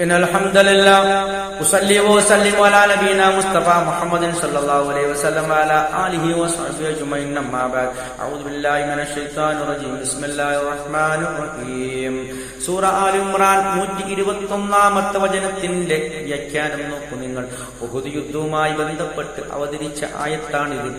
إن الحمد لله أصلي وأسلم على نبينا مصطفى محمد صلى الله عليه وسلم وعلى آله وصحبه أجمعين أما بعد أعوذ بالله من الشيطان الرجيم بسم الله الرحمن الرحيم സൂറ all Imran നൂറ്റി ഇരുപത്തി ഒന്നാമത്തെ വചനത്തിന്റെ വ്യാഖ്യാനം നോക്കൂ നിങ്ങൾ ഉഹുദ് യുദ്ധവുമായി ബന്ധപ്പെട്ട് അവതരിച്ച ആയത്താണിത്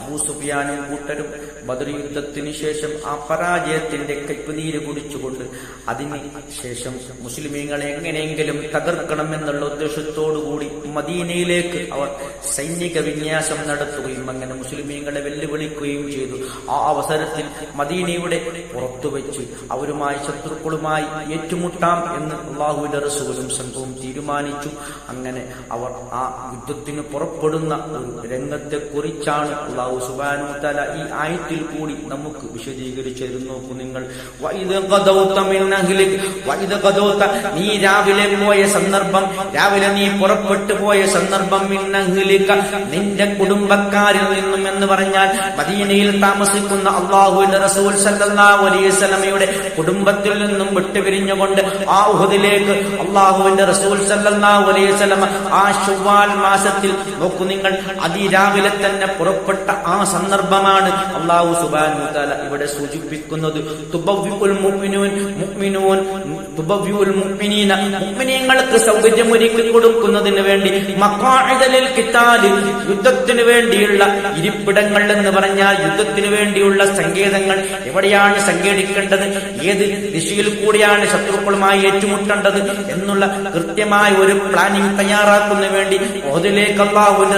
അബൂ സുഫിയാനും കൂട്ടരും ബദർ യുദ്ധത്തിന് ശേഷം ആ പരാജയത്തിന്റെ കൈപ്പുനീര് കുടിച്ചുകൊണ്ട് അതിന് ശേഷം മുസ്ലിമീങ്ങളെ എങ്ങനെയെങ്കിലും തകർക്കണം എന്നുള്ള ഉദ്ദേശത്തോടുകൂടി മദീനയിലേക്ക് അവർ സൈനിക വിന്യാസം നടത്തുകയും അങ്ങനെ മുസ്ലിമീങ്ങളെ വെല്ലുവിളിക്കുകയും ചെയ്തു. ആ അവസരത്തിൽ മദീനയുടെ പുറത്തുവെച്ച് അവരുമായി ശത്രുക്കളുമായി ഏറ്റുമുട്ടാം എന്ന് അള്ളാഹുവിന്റെ റസൂലും സംഘവും തീരുമാനിച്ചു. അങ്ങനെ അവർ ആ യുദ്ധത്തിന് പുറപ്പെടുന്ന ഒരു രംഗത്തെ കുറിച്ചാണ് അള്ളാഹു സുബാനു തല ഈ ആയത്തിൽ കൂടി നമുക്ക് വിശദീകരിച്ചിരുന്നു നിങ്ങൾ. വൈദ ഗദൗത മിൻ അഹ്ലിക് വൈദ ഗദൗത നീ രാവിലെ പോയ സന്ദർഭം. രാവിലെ നീ പുറപ്പെട്ടു പോയ സന്ദർഭം ഇന്നഹ്ലിക നിന്റെ കുടുംബക്കാരിൽ നിന്നും എന്ന് പറഞ്ഞാൽ മദീനയിൽ താമസിക്കുന്ന അള്ളാഹുവിന്റെ റസൂൽ സല്ലല്ലാഹു അലൈഹി വസല്ലമയുടെ കുടുംബത്തിൽ നിന്നും വിട്ടുപിരിഞ്ഞുകൊണ്ട് ആ ഉഹദിലേക്ക് അള്ളാഹുവിന്റെ റസൂൽ സല്ലല്ലാഹു അലൈഹി വസല്ലമ ആ ശുവാൽ മാസത്തിൽ നോക്കൂ നിങ്ങൾ അതിരാവിലെ തന്നെ പുറപ്പെട്ട ആ സന്ദർഭമാണ് അള്ളാഹു സുബ്ഹാനഹു തആല ഇവിടെ സൂചിപ്പിക്കുന്നത്. തുബവ്യുൽ മുഅ്മിനൂൻ മുഅ്മിനൂൻ തുബവ്വിഉൽ മുഅ്മിനീന മുഅ്മിനീങ്ങൾക്ക് സൗകര്യം ഒരുക്കി കൊടുക്കുന്നതിന് വേണ്ടി മക്കാഴിതലിൽ കിത്താലിൽ യുദ്ധത്തിന് വേണ്ടിയുള്ള ഇരിപ്പിടങ്ങൾ എന്ന് പറഞ്ഞാൽ യുദ്ധത്തിന് വേണ്ടിയുള്ള സങ്കേതങ്ങൾ എവിടെയാണ് സങ്കേതിക്കേണ്ടത്? ഏത് ദിശയിൽ കൂടിയാണ് ശത്രുക്കളുമായി ഏറ്റുമുട്ടേണ്ടത് എന്നുള്ള കൃത്യമായ ഒരു പ്ലാനിംഗ് തയ്യാറാക്കുന്ന വേണ്ടി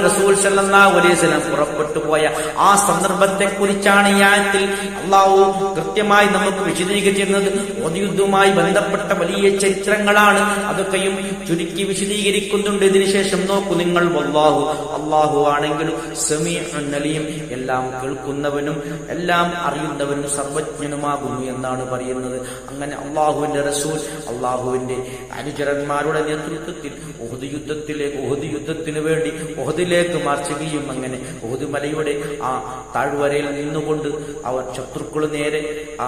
റസൂൽ സല്ലല്ലാഹു അലൈഹി വസല്ലം പുറപ്പെട്ടു പോയ ആ സന്ദർഭത്തെ കുറിച്ചാണ് ഈ ആയത്തിൽ അള്ളാഹു കൃത്യമായി നമുക്ക് വിശദീകരിച്ചിരുന്നത്. ഓതിയുദ്ധവുമായി ബന്ധപ്പെട്ട വലിയ ചരിത്രങ്ങളാണ് അതൊക്കെയും ചുരുക്കി വിശദീകരിക്കുന്നുണ്ട്. ഇതിനുശേഷം നോക്കൂ നിങ്ങൾ വല്ലാഹു അള്ളാഹു ആണെങ്കിലും സെമി അന്നലിയും എല്ലാം കേൾക്കുന്നവനും എല്ലാം അറിയുന്നവനും സർവജ്ഞനുമാകുന്നു എന്നാണ് പറയുന്നത്. അങ്ങനെ അള്ളാഹുവിന്റെ റസൂൽ അള്ളാഹുവിന്റെ അനുചരന്മാരുടെ നേതൃത്വത്തിൽ ഓഹദ് യുദ്ധത്തിലേക്ക് ഓഹദ് യുദ്ധത്തിന് വേണ്ടി ഓഹദിലേക്ക് മാർച്ചുകയും അങ്ങനെ ഓഹദ് മലയുടെ ആ താഴ്വരയിൽ നിന്നുകൊണ്ട് അവർ ശത്രുക്കൾ നേരെ ആ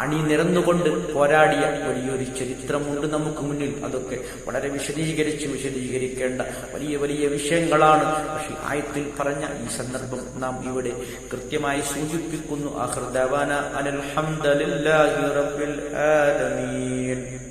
അണി നിരന്നുകൊണ്ട് പോരാടിയ വലിയൊരു ചരിത്രമുണ്ട് നമുക്ക് മുന്നിൽ. അതൊക്കെ വളരെ വിശദീകരിച്ച് വിശദീകരിക്കേണ്ട വലിയ വലിയ വിഷയങ്ങളാണ്. പക്ഷെ ആയത്തിൽ പറഞ്ഞ ഈ സന്ദർഭം നാം ഇവിടെ കൃത്യമായി സൂചിപ്പിക്കുന്നു. റബ്ബിൽ ആലമീൻ.